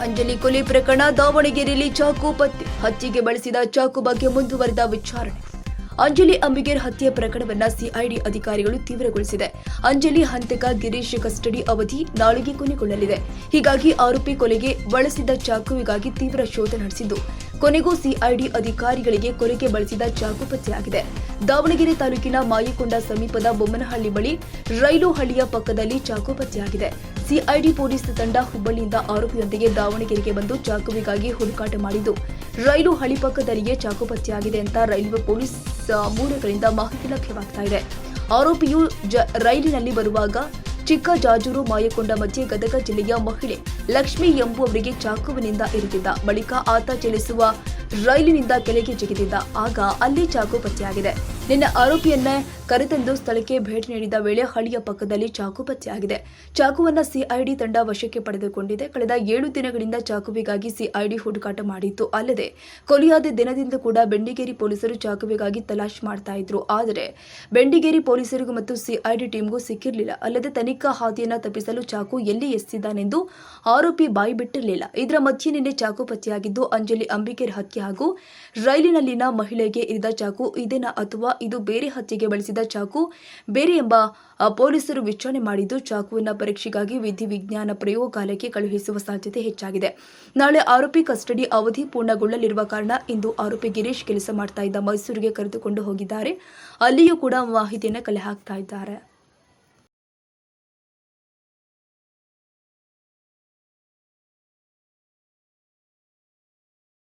ಅಂಜಲಿ ಕೊಲೆ ಪ್ರಕರಣ ದಾವಣಗೆರೆಯಲ್ಲಿ ಚಾಕು ಪತ್ತೆ. ಹತ್ಯೆಗೆ ಬಳಸಿದ ಚಾಕು ಬಗ್ಗೆ ಮುಂದುವರೆದ ವಿಚಾರಣೆ. ಅಂಜಲಿ ಅಂಬಿಗೇರ್ ಹತ್ಯೆ ಪ್ರಕರಣವನ್ನ ಸಿಐಡಿ ಅಧಿಕಾರಿಗಳು ತೀವ್ರಗೊಳಿಸಿದೆ. ಅಂಜಲಿ ಹಂತಕ ಗಿರೀಶ್ ಕಸ್ಟಡಿ ಅವಧಿ ನಾಳೆಗೆ ಕೊನೆಗೊಳ್ಳಲಿದೆ. ಹೀಗಾಗಿ ಆರೋಪಿ ಕೊಲೆಗೆ ಬಳಸಿದ ಚಾಕುವಿಗಾಗಿ ತೀವ್ರ ಶೋಧ ನಡೆಸಿದ್ದು. ಕೊನೆಗೂ ಸಿಐಡಿ ಅಧಿಕಾರಿಗಳಿಗೆ ಕೊರಕೆ ಬಳಸಿದ ಚಾಕು ಪತ್ತೆಯಾಗಿದೆ ದಾವಣಗೆರೆ ತಾಲೂಕಿನ ಮಾಯಿಕೊಂಡ ಸಮೀಪದ ಬೊಮ್ಮನಹಳ್ಳಿ ಬಳಿ ರೈಲು ಹಳ್ಳಿಯ ಪಕ್ಕದಲ್ಲಿ ಚಾಕು ಪತ್ತೆಯಾಗಿದೆ ಸಿಐಡಿ ಪೊಲೀಸ್ ತಂಡ ಹುಬ್ಬಳ್ಳಿಯಿಂದ ಆರೋಪಿಯೊಂದಿಗೆ ದಾವಣಗೆರೆಗೆ ಬಂದು ಚಾಕುವಿಗಾಗಿ ಹುಡುಕಾಟ ಮಾಡಿದ್ದು. ರೈಲು ಹಳಿ ಪಕ್ಕದಲ್ಲಿಯೇ ಚಾಕು ಪತ್ತೆಯಾಗಿದೆ ಅಂತ ರೈಲ್ವೆ ಪೊಲೀಸ್ ಮೂಲಗಳಿಂದ ಮಾಹಿತಿ ಲಭ್ಯವಾಗ್ತಾ ಇದೆ. ಆರೋಪಿಯು ರೈಲಿನಲ್ಲಿ ಬರುವಾಗ ಚಿಕ್ಕ ಜಾಜೂರು ಮಾಯಕೊಂಡ ಮಧ್ಯೆ ಗದಗ ಜಿಲ್ಲೆಯ ಮಹಿಳೆ ಲಕ್ಷ್ಮಿ ಎಂಬುವವರಿಗೆ ಚಾಕುವಿನಿಂದ ಇರಿದಿದ್ದ ಬಳಿಕ ಆತ ಚಲಿಸುವ ರೈಲಿನಿಂದ ಕೆಳಗೆ ಜಿಗಿದಿದ್ದ. ಆಗ ಅಲ್ಲಿ ಚಾಕು ಪತ್ತೆಯಾಗಿದೆ. ನಿನ್ನೆ ಆರೋಪಿಯನ್ನ ಕರೆತಂದು ಸ್ಥಳಕ್ಕೆ ಭೇಟಿ ನೀಡಿದ ವೇಳೆ ಹಳ್ಳಿಯ ಪಕ್ಕದಲ್ಲಿ ಚಾಕು ಪತ್ತೆಯಾಗಿದೆ ಚಾಕುವನ್ನ ಸಿಐಡಿ ತಂಡ ವಶಕ್ಕೆ ಪಡೆದುಕೊಂಡಿದೆ. ಕಳೆದ ಏಳು ದಿನಗಳಿಂದ ಚಾಕುವಿಗಾಗಿ ಸಿಐಡಿ ಹುಡುಕಾಟ ಮಾಡಿತ್ತು. ಅಲ್ಲದೆ, ಕೊಲೆಯಾದ ದಿನದಿಂದ ಕೂಡ ಬೆಂಡಿಗೇರಿ ಪೊಲೀಸರು ಚಾಕುವಿಗಾಗಿ ತಲಾಶ್ ಮಾಡ್ತಾ ಇದ್ರು. ಆದರೆ, ಬೆಂಡಿಗೇರಿ ಪೊಲೀಸರಿಗೂ ಮತ್ತು ಸಿಐಡಿ ಟೀಮ್ಗೂ ಸಿಕ್ಕಿರಲಿಲ್ಲ. ಅಲ್ಲದೆ, ತನಿಖಾ ಹಾದಿಯನ್ನ ತಪ್ಪಿಸಲು ಚಾಕು ಎಲ್ಲಿ ಎಸೆದಿದ್ದಾನೆಂದು ಆರೋಪಿ ಬಾಯಿ ಬಿಟ್ಟಿರಲಿಲ್ಲ. ಇದರ ಮಧ್ಯೆ ನಿನ್ನೆ ಚಾಕು ಪತ್ತೆಯಾಗಿದ್ದು, ಅಂಜಲಿ ಅಂಬಿಕೇರ್ ಹತ್ಯೆ ಹಾಗೂ ರೈಲಿನಲ್ಲಿನ ಮಹಿಳೆಗೆ ಇರಿದ ಚಾಕು ಇದೇನಾ ಅಥವಾ ಇದು ಬೇರೆ ಹತ್ಯೆಗೆ ಬಳಸಿದ ಚಾಕು ಬೇರೆ ಎಂಬ ಪೊಲೀಸರು ವಿಚಾರಣೆ ಮಾಡಿದ್ದು ಚಾಕುವಿನ ಪರೀಕ್ಷೆಗಾಗಿ ವಿಧಿವಿಜ್ಞಾನ ಪ್ರಯೋಗಾಲಯಕ್ಕೆ ಕಳುಹಿಸುವ ಸಾಧ್ಯತೆ ಹೆಚ್ಚಾಗಿದೆ. ನಾಳೆ ಆರೋಪಿ ಕಸ್ಟಡಿ ಅವಧಿ ಪೂರ್ಣಗೊಳ್ಳಲಿರುವ ಕಾರಣ ಇಂದು ಆರೋಪಿ ಗಿರೀಶ್ ಕೆಲಸ ಮಾಡ್ತಾ ಇದ್ದ ಮೈಸೂರಿಗೆ ಕರೆದುಕೊಂಡು ಹೋಗಿದ್ದಾರೆ. ಅಲ್ಲಿಯೂ ಕೂಡ ಮಾಹಿತಿಯನ್ನು ಕಲೆ ಹಾಕ್ತಾ ಇದ್ದಾರೆ.